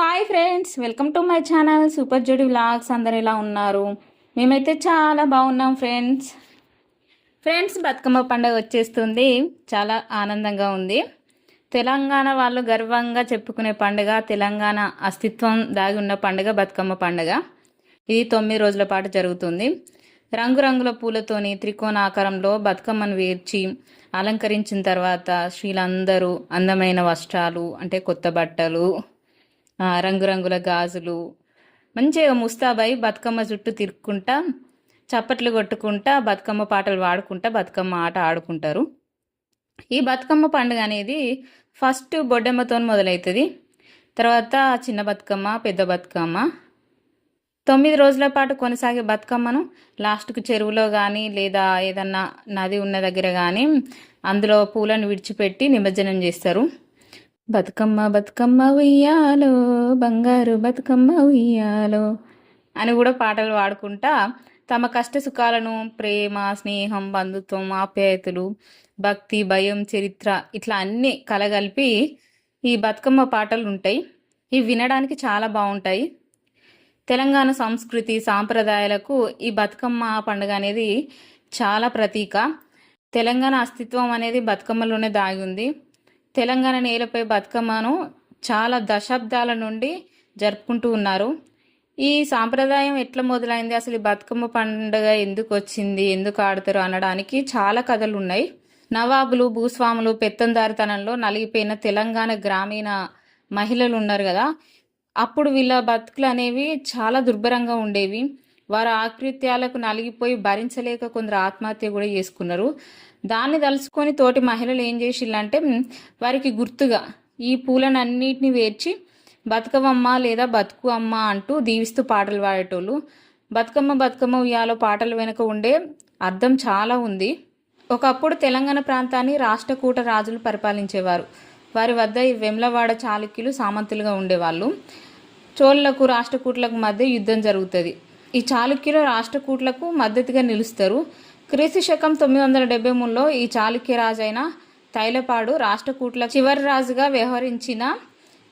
Hi friends welcome to my channel super Jodi vlogs అందరు ఎలా ఉన్నారు? మేమైతే చాలా బాగున్నాం ఫ్రెండ్స్ ఫ్రెండ్స్ బతుకమ్మ పండుగ వచ్చేస్తుంది. చాలా ఆనందంగా ఉంది. తెలంగాణ వాళ్ళు గర్వంగా చెప్పుకునే పండుగ తెలంగాణ అస్తిత్వం దాగి ఉన్న పండుగ బతుకమ్మ పండుగ. ఇది తొమ్మిది రోజుల పాటు జరుగుతుంది. రంగురంగుల పూలతోని త్రికోణ ఆకారంలో బతుకమ్మను వేర్చి అలంకరించిన తర్వాత స్త్రీలందరూ అందమైన వస్త్రాలు అంటే కొత్త బట్టలు రంగురంగుల గాజులు. మంచిగా ముస్తాబై బతుకమ్మ చుట్టూ తిరుక్కుంటా చప్పట్లు కొట్టుకుంటా బతుకమ్మ పాటలు పాడుకుంటా బతుకమ్మ ఆట ఆడుకుంటారు. ఈ బతుకమ్మ పండుగ అనేది ఫస్ట్ బొడ్డమ్మతో మొదలవుతుంది తర్వాత చిన్న బతుకమ్మ పెద్ద బతుకమ్మ. తొమ్మిది రోజుల పాటు కొనసాగే బతుకమ్మను లాస్ట్కు చెరువులో కానీ లేదా ఏదన్నా నది ఉన్న దగ్గర కానీ అందులో పూలను విడిచిపెట్టి నిమజ్జనం చేస్తారు. బతుకమ్మ బతుకమ్మ ఉయ్యాలో బంగారు బతుకమ్మ ఉయ్యాలో అని కూడా పాటలు పాడుకుంటా తమ కష్ట సుఖాలను ప్రేమ స్నేహం బంధుత్వం ఆప్యాయతలు భక్తి భయం చరిత్ర ఇట్లా అన్నీ కలగలిపి ఈ బతుకమ్మ పాటలు ఉంటాయి. ఇవి వినడానికి చాలా బాగుంటాయి. తెలంగాణ సంస్కృతి సాంప్రదాయాలకు ఈ బతుకమ్మ పండుగ అనేది చాలా ప్రతీక. తెలంగాణ అస్తిత్వం అనేది బతుకమ్మలోనే దాగి ఉంది. తెలంగాణ నేలపై బతుకమ్మను చాలా దశాబ్దాల నుండి జరుపుకుంటూ ఉన్నారు. ఈ సాంప్రదాయం ఎట్లా మొదలైంది? అసలు ఈ బతుకమ్మ పండుగ ఎందుకు వచ్చింది? ఎందుకు ఆడతారు? అనడానికి చాలా కథలు ఉన్నాయి. నవాబులు భూస్వాములు పెత్తందారితనంలో నలిగిపోయిన తెలంగాణ గ్రామీణ మహిళలు ఉన్నారు కదా. అప్పుడు వీళ్ళ బతుకులు అనేవి చాలా దుర్భరంగా ఉండేవి. వారు ఆకృత్యాలకు నలిగిపోయి భరించలేక కొందరు ఆత్మహత్య కూడా చేసుకున్నారు. దాన్ని తలుచుకొని తోటి మహిళలు ఏం చేసిల్లంటే వారికి గుర్తుగా ఈ పూలను అన్నిటిని వేర్చి బతుకమ్మ లేదా బతుకు అమ్మ అంటూ దీవిస్తూ పాటలు పాడేటోళ్ళు. బతుకమ్మ బతుకమ్మ ఉయ్యాలో పాటల వెనుక ఉండే అర్థం చాలా ఉంది. ఒకప్పుడు తెలంగాణ ప్రాంతాన్ని రాష్ట్రకూట రాజులు పరిపాలించేవారు. వారి వద్ద ఈ వెమ్లవాడ చాళుక్యులు సామంతులుగా ఉండేవాళ్ళు. చోళ్ళకు రాష్ట్రకూట్లకు మధ్య యుద్ధం జరుగుతుంది. ఈ చాళుక్యులు రాష్ట్రకూట్లకు మద్దతుగా నిలుస్తారు. క్రీస్తు శకం తొమ్మిది వందల డెబ్బై మూడులో ఈ చాళుక్య రాజైన తైలపాడు రాష్ట్రకూట్ల చివరి రాజుగా వ్యవహరించిన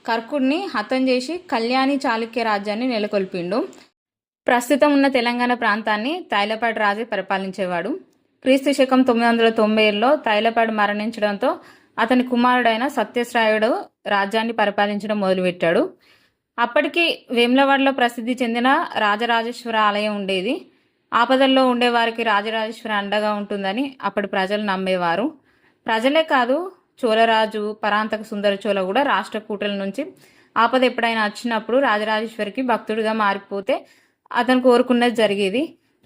కర్కుడిని హతం చేసి కళ్యాణి చాళుక్య రాజ్యాన్ని నెలకొల్పిండు. ప్రస్తుతం ఉన్న తెలంగాణ ప్రాంతాన్ని తైలపాడు రాజే పరిపాలించేవాడు. క్రీస్తు శకం తొమ్మిది వందల తొంభై తైలపాడు మరణించడంతో అతని కుమారుడైన సత్యశ్రాయుడు రాజ్యాన్ని పరిపాలించడం మొదలుపెట్టాడు. అప్పటికి వేములవాడలో ప్రసిద్ధి చెందిన రాజరాజేశ్వర ఆలయం ఉండేది. ఆపదల్లో ఉండే వారికి రాజరాజేశ్వర అండగా ఉంటుందని అప్పటి ప్రజలు నమ్మేవారు. ప్రజలే కాదు చోళరాజు పరాంతక సుందర చోళ కూడా రాష్ట్ర కూటల నుంచి ఆపద ఎప్పుడైనా వచ్చినప్పుడు రాజరాజేశ్వరికి భక్తుడిగా మారిపోతే అతను కోరుకున్నది జరిగేది.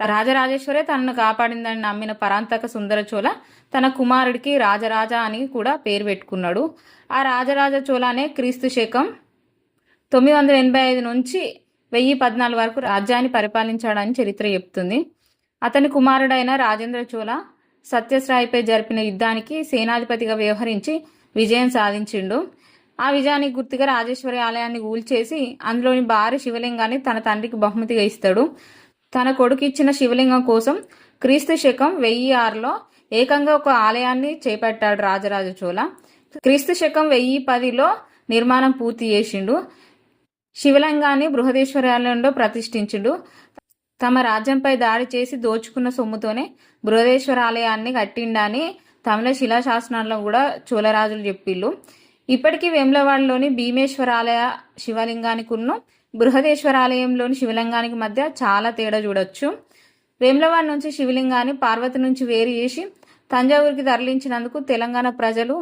రాజరాజేశ్వరే తనను కాపాడిందని నమ్మిన పరాంతక సుందర చోళ తన కుమారుడికి రాజరాజ అని కూడా పేరు పెట్టుకున్నాడు. ఆ రాజరాజ చోళనే క్రీస్తు శకం తొమ్మిది వందల ఎనభై ఐదు నుంచి వెయ్యి పద్నాలుగు వరకు రాజ్యాన్ని పరిపాలించాడని చరిత్ర చెప్తుంది. అతని కుమారుడైన రాజేంద్ర చోళ సత్యశ్రాయిపై జరిపిన యుద్ధానికి సేనాధిపతిగా వ్యవహరించి విజయం సాధించిండు. ఆ విజయానికి గుర్తుగా రాజేశ్వరి ఆలయాన్ని కూల్చేసి అందులోని భారీ శివలింగాన్ని తన తండ్రికి బహుమతిగా ఇస్తాడు. తన కొడుకు ఇచ్చిన శివలింగం కోసం క్రీస్తు శకం వెయ్యి ఆరులో ఏకంగా ఒక ఆలయాన్ని చేపట్టాడు రాజరాజ చోళ. క్రీస్తు శకం వెయ్యి పదిలో నిర్మాణం పూర్తి చేసిండు. శివలింగాన్ని బృహదేశ్వరాలయంలో ప్రతిష్ఠించుడు. తమ రాజ్యంపై దాడి చేసి దోచుకున్న సొమ్ముతోనే బృహదేశ్వరాలయాన్ని కట్టిండని తమిళ శిలాశాసనాల్లో కూడా చోళరాజులు చెప్పిళ్ళు. ఇప్పటికీ వేములవాడలోని భీమేశ్వర ఆలయ శివలింగానికి ఉన్న బృహదేశ్వర ఆలయంలోని శివలింగానికి మధ్య చాలా తేడా చూడొచ్చు. వేములవాడ నుంచి శివలింగాన్ని పార్వతి నుంచి వేరు చేసి తంజావూరుకి తరలించినందుకు తెలంగాణ ప్రజలు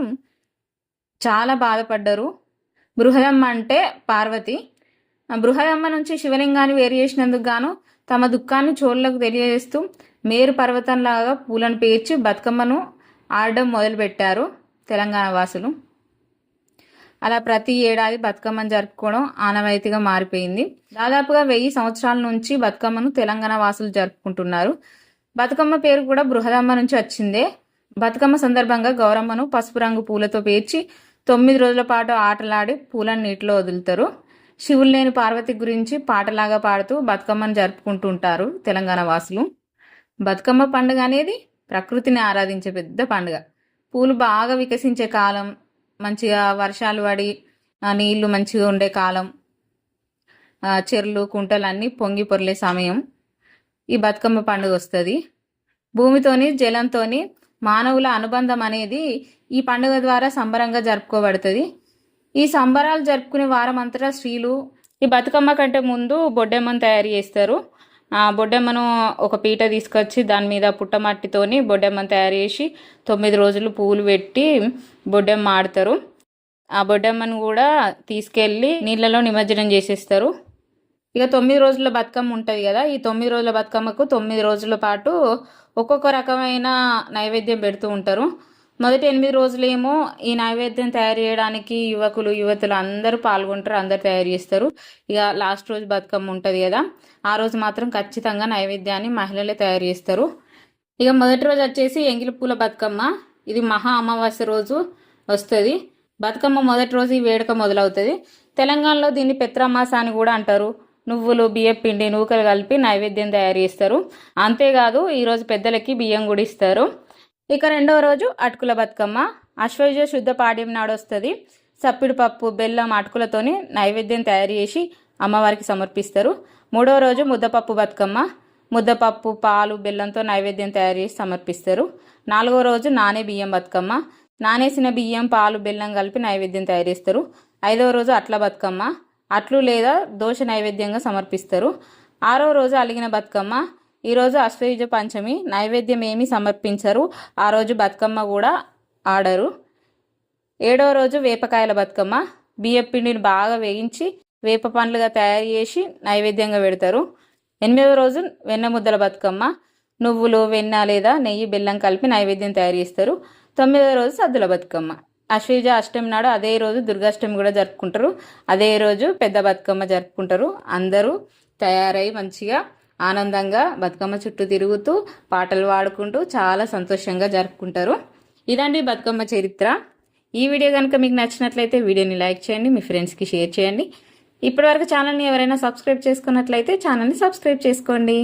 చాలా బాధపడ్డారు. బృహదమ్మ అంటే పార్వతి. బృహదమ్మ నుంచి శివలింగాన్ని వేరు చేసినందుకు గాను తమ దుఃఖాన్ని చోళ్ళకు తెలియజేస్తూ మేరు పర్వతంలాగా పూలను పేర్చి బతుకమ్మను ఆడడం మొదలుపెట్టారు తెలంగాణ వాసులు. అలా ప్రతి ఏడాది బతుకమ్మను జరుపుకోవడం ఆనవాయితీగా మారిపోయింది. దాదాపుగా వెయ్యి సంవత్సరాల నుంచి బతుకమ్మను తెలంగాణ వాసులు జరుపుకుంటున్నారు. బతుకమ్మ పేరు కూడా బృహదమ్మ నుంచి వచ్చిందే. బతుకమ్మ సందర్భంగా గౌరమ్మను పసుపు రంగు పూలతో పేర్చి తొమ్మిది రోజుల పాటు ఆటలాడి పూలను నీటిలో వదులుతారు. శివులు లేని పార్వతి గురించి పాటలాగా పాడుతూ బతుకమ్మను జరుపుకుంటూ ఉంటారు తెలంగాణ వాసులు. బతుకమ్మ పండుగ అనేది ప్రకృతిని ఆరాధించే పెద్ద పండుగ. పూలు బాగా వికసించే కాలం మంచిగా వర్షాలు పడి నీళ్ళు మంచిగా ఉండే కాలం చెర్లు కుంటలు అన్నీ పొంగి పొర్లే సమయం ఈ బతుకమ్మ పండుగ వస్తుంది. భూమితోని జలంతోని మానవుల అనుబంధం అనేది ఈ పండుగ ద్వారా సంబరంగా జరుపుకోబడుతుంది. ఈ సంబరాలు జరుపుకునే వారం అంతటా స్త్రీలు ఈ బతుకమ్మ కంటే ముందు బొడ్డెమ్మను తయారు చేస్తారు. ఆ బొడ్డెమ్మను ఒక పీట తీసుకొచ్చి దాని మీద పుట్టమట్టితోని బొడ్డెమ్మను తయారు చేసి తొమ్మిది రోజులు పూలు పెట్టి బొడ్డెమ్మ ఆడతారు. ఆ బొడ్డెమ్మను కూడా తీసుకెళ్ళి నీళ్ళలో నిమజ్జనం చేసేస్తారు. ఇక తొమ్మిది రోజుల బతుకమ్మ ఉంటుంది కదా ఈ తొమ్మిది రోజుల బతుకమ్మకు తొమ్మిది రోజుల పాటు ఒక్కొక్క రకమైన నైవేద్యం పెడుతూ ఉంటారు. మొదటి ఎనిమిది రోజులేమో ఈ నైవేద్యం తయారు చేయడానికి యువకులు యువతులు అందరూ పాల్గొంటారు అందరు తయారు చేస్తారు. ఇక లాస్ట్ రోజు బతుకమ్మ ఉంటుంది కదా ఆ రోజు మాత్రం ఖచ్చితంగా నైవేద్యాన్ని మహిళలే తయారు చేస్తారు. ఇక మొదటి రోజు వచ్చేసి ఎంగిలి పూల బతుకమ్మ. ఇది మహా అమావాస్య రోజు వస్తుంది. బతుకమ్మ మొదటి రోజు ఈ వేడుక మొదలవుతుంది. తెలంగాణలో దీన్ని పెత్రమాస అని కూడా అంటారు. నువ్వులు బియ్యం పిండి నూకలు కలిపి నైవేద్యం తయారు చేస్తారు. అంతేకాదు ఈరోజు పెద్దలకి బియ్యం కూడా ఇస్తారు. ఇక రెండవ రోజు అటుకుల బతుకమ్మ. అశ్వయుజ శుద్ధ పాడ్యం నాడు వస్తుంది సప్పిడి పప్పు బెల్లం అటుకులతోని నైవేద్యం తయారు చేసి అమ్మవారికి సమర్పిస్తారు. మూడవ రోజు ముద్దపప్పు బతుకమ్మ. ముద్దపప్పు పాలు బెల్లంతో నైవేద్యం తయారు చేసి సమర్పిస్తారు. నాలుగో రోజు నానే బియ్యం బతుకమ్మ. నానేసిన బియ్యం పాలు బెల్లం కలిపి నైవేద్యం తయారు చేస్తారు. ఐదవ రోజు అట్ల బతుకమ్మ. అట్లు లేదా దోశ నైవేద్యంగా సమర్పిస్తారు. ఆరో రోజు అలిగిన బతుకమ్మ. ఈరోజు అశ్వయుజ పంచమి. నైవేద్యం ఏమీ సమర్పించరు. ఆ రోజు బతుకమ్మ కూడా ఆడరు. ఏడవ రోజు వేపకాయల బతుకమ్మ. బియ్యం పిండిని బాగా వేయించి వేప పండ్లుగా తయారు చేసి నైవేద్యంగా పెడతారు. ఎనిమిదవ రోజు వెన్న ముద్దల బతుకమ్మ. నువ్వులు వెన్న లేదా నెయ్యి బెల్లం కలిపి నైవేద్యం తయారు చేస్తారు. తొమ్మిదవ రోజు సద్దుల బతుకమ్మ. అశ్వయుజ అష్టమి నాడు అదే రోజు దుర్గాష్టమి కూడా జరుపుకుంటారు. అదే రోజు పెద్ద బతుకమ్మ జరుపుకుంటారు. అందరూ తయారై మంచిగా ఆనందంగా బతుకమ్మ చుట్టూ తిరుగుతూ పాటలు పాడుకుంటూ చాలా సంతోషంగా జరుపుకుంటారు. ఇదండి బతుకమ్మ చరిత్ర. ఈ వీడియో కనుక మీకు నచ్చినట్లయితే వీడియోని లైక్ చేయండి మీ ఫ్రెండ్స్కి షేర్ చేయండి. ఇప్పటివరకు ఛానల్ని ఎవరైనా సబ్స్క్రైబ్ చేసుకున్నట్లయితే ఛానల్ని సబ్స్క్రైబ్ చేసుకోండి.